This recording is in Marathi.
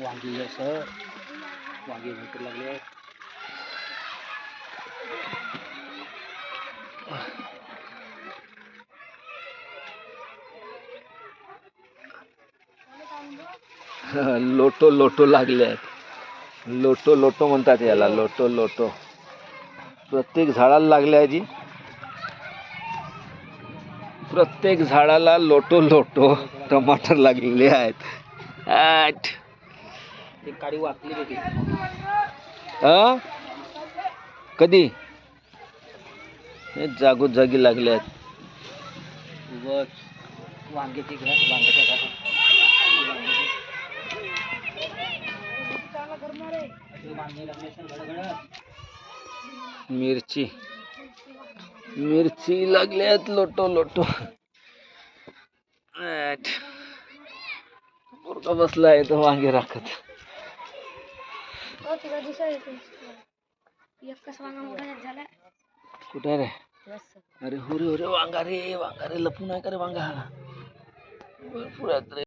वांगी असं. वांगी भरपूर लागले आहेत लोटो लोटो लागले आहेत. लोटो लोटो म्हणतात याला लोटो लोटो. प्रत्येक झाडाला लागले आहे जी. प्रत्येक झाडाला लोटो लोटो टमाटर लागलेले आहेत. आठ. काडी वाचली होती. कधी? हे जागोजागी जागी लागले आहेत वांग्याची घ्या वांग्याच्या मिरची. मिरची लागल्यात लोटो लोटो. पोरगा बसला आहे तो वांगे राखत. हो तिला दिसायचं एकच वांगा मोठा झाला. कुठे रे? अरे हो रे हो रे वांगा रे वांगा रे लपून आहे का रे वांगा. भरपूर आहेत रे.